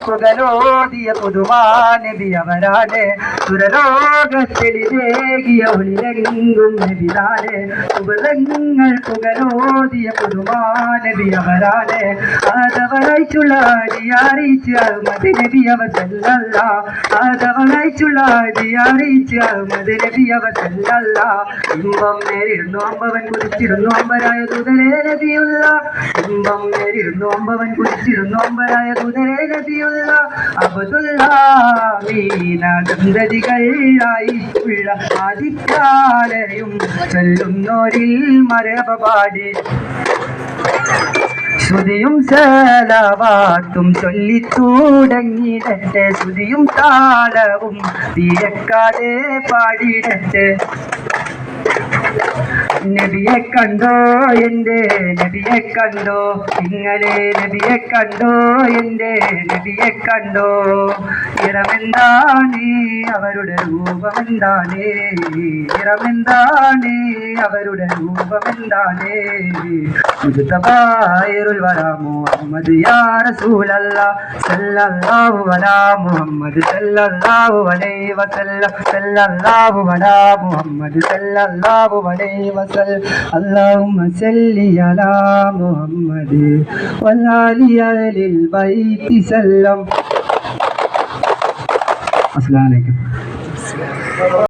പുകലോതിയ പുതുമാനബി അവരാണ്. സുരലോകത്തെളിവേകിയ ഒളിലെങ്കും നബിതാണ് ഉപലങ്ങൾ പുകലോതിയ പുതുമാനബി അവരാണ്. ആദവനായിട്ടുള്ള അറിയിച്ച് അഹമ്മദ് നബി അവ ചെല്ലല്ല ആദവനായിട്ടുള്ള അറിയിച്ച് അഹമ്മദ് നബി ഇമ്പം നേരിടുന്നു അമ്പവൻ കുടിച്ചിരുന്നു അമ്പരായ ദുതരേ നബിയുള്ള. ഇമ്പം നേരിടുന്നു അമ്പവൻ കുടിച്ചിരുന്നു അമ്പരായ ദുതരേ നബിയുള്ള. അബദുള്ള മീനഗന്ധതികളായിട്ടുള്ള ആദിത്യാലയും ചൊല്ലുന്നോരിൽ മരബ പാടി ശ്രുതിയും സലവാത്തും ചൊല്ലി തുടങ്ങിയിടട്ടെ ശ്രുതിയും താളവും തീരക്കാതെ പാടിടട്ടെ. നബിയെ കണ്ടോ? എന്റെ നബിയെ കണ്ടോ? ഇങ്ങനെ നബിയെ കണ്ടോ? എന്റെ നബിയെ കണ്ടോ? ഇറമെന്താണ് അവരുടെ രൂപമെന്താണ്? ഇറമെന്താണ് അവരുടെ രൂപമെന്താണ്? മുസ്തഫായിരുൽ വരാ മുഹമ്മദ് യാ റസൂലല്ലാ സല്ലല്ലാഹു അലാ മുഹമ്മദ് സല്ലല്ലാഹു അലൈഹി വസല്ലം സല്ലല്ലാഹു അലാ മുഹമ്മദ് സല്ലല്ലാഹു അലൈഹി اللهم صل على محمد وعلى آل البيت سلم. السلام عليكم.